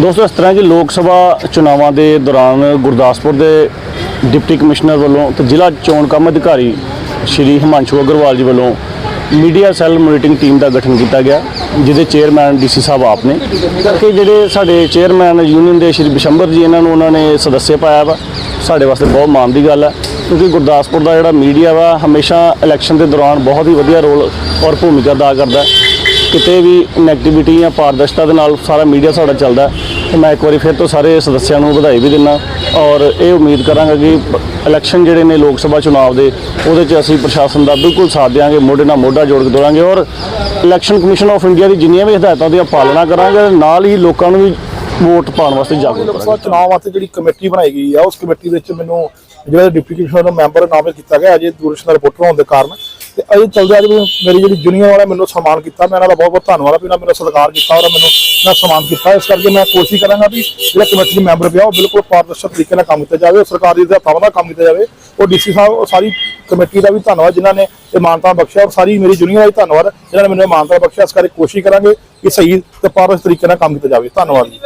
ਦੋਸਤੋ, ਇਸ ਤਰ੍ਹਾਂ ਕਿ ਲੋਕ ਸਭਾ ਚੁਣਾਵਾਂ ਦੇ ਦੌਰਾਨ ਗੁਰਦਾਸਪੁਰ ਦੇ ਡਿਪਟੀ ਕਮਿਸ਼ਨਰ ਵੱਲੋਂ ਤੇ ਜ਼ਿਲ੍ਹਾ ਚੋਣ ਕੰਮ ਅਧਿਕਾਰੀ ਸ਼੍ਰੀ ਹਿਮਾਂਸ਼ੂ ਅਗਰਵਾਲ ਜੀ ਵੱਲੋਂ ਮੀਡੀਆ ਸੈੱਲ ਮੋਨੀਟਰਿੰਗ ਟੀਮ ਦਾ ਗਠਨ ਕੀਤਾ ਗਿਆ, ਜਿਹਦੇ ਚੇਅਰਮੈਨ ਡੀਸੀ ਸਾਹਿਬ ਆਪ ਨੇ। ਕਿ ਜਿਹੜੇ ਸਾਡੇ ਚੇਅਰਮੈਨ ਯੂਨੀਅਨ ਦੇ ਸ਼੍ਰੀ ਬਿਸ਼ੰਬਰ ਜੀ, ਇਹਨਾਂ ਨੂੰ ਉਹਨਾਂ ਨੇ ਸਦੱਸਿਆ ਪਾਇਆ ਵਾ। ਸਾਡੇ ਵਾਸਤੇ ਬਹੁਤ ਮਾਣ ਦੀ ਗੱਲ ਹੈ ਕਿਉਂਕਿ ਗੁਰਦਾਸਪੁਰ ਦਾ ਜਿਹੜਾ ਮੀਡੀਆ ਵਾ, ਹਮੇਸ਼ਾ ਇਲੈਕਸ਼ਨ ਦੇ ਦੌਰਾਨ ਬਹੁਤ ਹੀ ਵਧੀਆ ਰੋਲ ਔਰ ਭੂਮਿਕਾ ਅਦਾ ਕਰਦਾ। ਹੈ ਕਿਤੇ ਵੀ ਨੈਗੇਟਿਵਿਟੀ ਜਾਂ ਪਾਰਦਰਸ਼ਤਾ ਦੇ ਨਾਲ ਸਾਰਾ ਮੀਡੀਆ ਸਾਡਾ ਚੱਲਦਾ। ਤੇ ਮੈਂ ਇੱਕ ਵਾਰੀ ਫਿਰ ਤੋਂ ਸਾਰੇ ਸਦੱਸਿਆਂ ਨੂੰ ਵਧਾਈ ਵੀ ਦਿੰਦਾ ਔਰ ਇਹ ਉਮੀਦ ਕਰਾਂਗਾ ਕਿ ਇਲੈਕਸ਼ਨ ਜਿਹੜੇ ਨੇ ਲੋਕ ਸਭਾ ਚੁਣਾਵ ਦੇ ਉਹਦੇ 'ਚ ਅਸੀਂ ਪ੍ਰਸ਼ਾਸਨ ਦਾ ਬਿਲਕੁਲ ਸਾਥ ਦੇਵਾਂਗੇ ਮੋਢੇ ਨਾਲ ਮੋਢਾ ਜੋੜ ਕੇ ਦੋੜਾਂਗੇ ਔਰ ਇਲੈਕਸ਼ਨ ਕਮਿਸ਼ਨ ਆਫ ਇੰਡੀਆ ਦੀ ਜਿੰਨੀਆਂ ਵੀ ਹਦਾਇਤਾਂ ਦੀਆਂ ਪਾਲਣਾ ਕਰਾਂਗੇ ਨਾਲ ਹੀ ਲੋਕਾਂ ਨੂੰ ਵੀ ਵੋਟ ਪਾਉਣ ਵਾਸਤੇ ਜਾਗਰੂਕ ਲੋਕ ਸਭਾ ਕਰਾਂਗੇ ਚੁਣਾਵ ਵਾਸਤੇ ਜਿਹੜੀ ਕਮੇਟੀ ਬਣਾਈ ਗਈ ਆ ਉਸ ਕਮੇਟੀ ਵਿੱਚ ਮੈਨੂੰ ਜਿਹੜਾ ਡਿਪਟੀ ਕਮਿਸ਼ਨਰ ਦਾ ਮੈਂਬਰ ਨਾਮਜ਼ਦ ਕੀਤਾ ਗਿਆ ਅਜੇ ਦੂਰਦਰਸ਼ਨ ਦਾ ਰਿਪੋਰਟਰ ਹੋਣ ਦੇ ਕਾਰਨ ਤੇ ਅਜੇ ਚੱਲਦੇ ਅੱਜ ਮੇਰੀ ਜਿਹੜੀ ਜੂਨੀਅਰ ਵਾਲਾ ਮੈਨੂੰ ਸਨਮਾਨ ਕੀਤਾ, ਮੈਂ ਇਹਨਾਂ ਦਾ ਬਹੁਤ ਬਹੁਤ ਧੰਨਵਾਦ ਵੀ ਇਹਨਾਂ ਮੇਰਾ ਸਤਿਕਾਰ ਕੀਤਾ ਔਰ ਮੈਨੂੰ ਇਹਨਾਂ ਸਨਮਾਨ ਕੀਤਾ। ਇਸ ਕਰਕੇ ਮੈਂ ਕੋਸ਼ਿਸ਼ ਕਰਾਂਗਾ ਵੀ ਜਿਹੜਾ ਕਮੇਟੀ ਦੇ ਮੈਂਬਰ ਪਿਆ, ਉਹ ਬਿਲਕੁਲ ਪਾਰਦਰਸ਼ਕ ਤਰੀਕੇ ਨਾਲ ਕੰਮ ਕੀਤਾ ਜਾਵੇ ਸਰਕਾਰ ਦੀ ਹਦਾਇਤਾਂ ਦਾ ਕੰਮ ਕੀਤਾ ਜਾਵੇ। ਉਹ ਡੀਸੀ ਸਾਹਿਬ, ਉਹ ਸਾਰੀ ਕਮੇਟੀ ਦਾ ਵੀ ਧੰਨਵਾਦ, ਜਿਨ੍ਹਾਂ ਨੇ ਇਹ ਮਾਨਤਾ ਬਖਸ਼ਿਆ ਔਰ ਸਾਰੀ ਮੇਰੀ ਜੂਨੀਅਰ ਦਾ ਵੀ ਧੰਨਵਾਦ, ਜਿਨ੍ਹਾਂ ਨੇ ਮੈਨੂੰ ਇਹ ਮਾਨਤਾ ਬਖਸ਼ਿਆ। ਇਸ ਕਰਕੇ ਕੋਸ਼ਿਸ਼ ਕਰਾਂਗੇ ਕਿ ਸਹੀ ਤੇ ਪਾਰਦਰਸ਼ਕ ਤਰੀਕੇ ਨਾਲ ਕੰਮ ਕੀਤਾ ਜਾਵੇ। ਧੰਨਵਾਦ ਜੀ।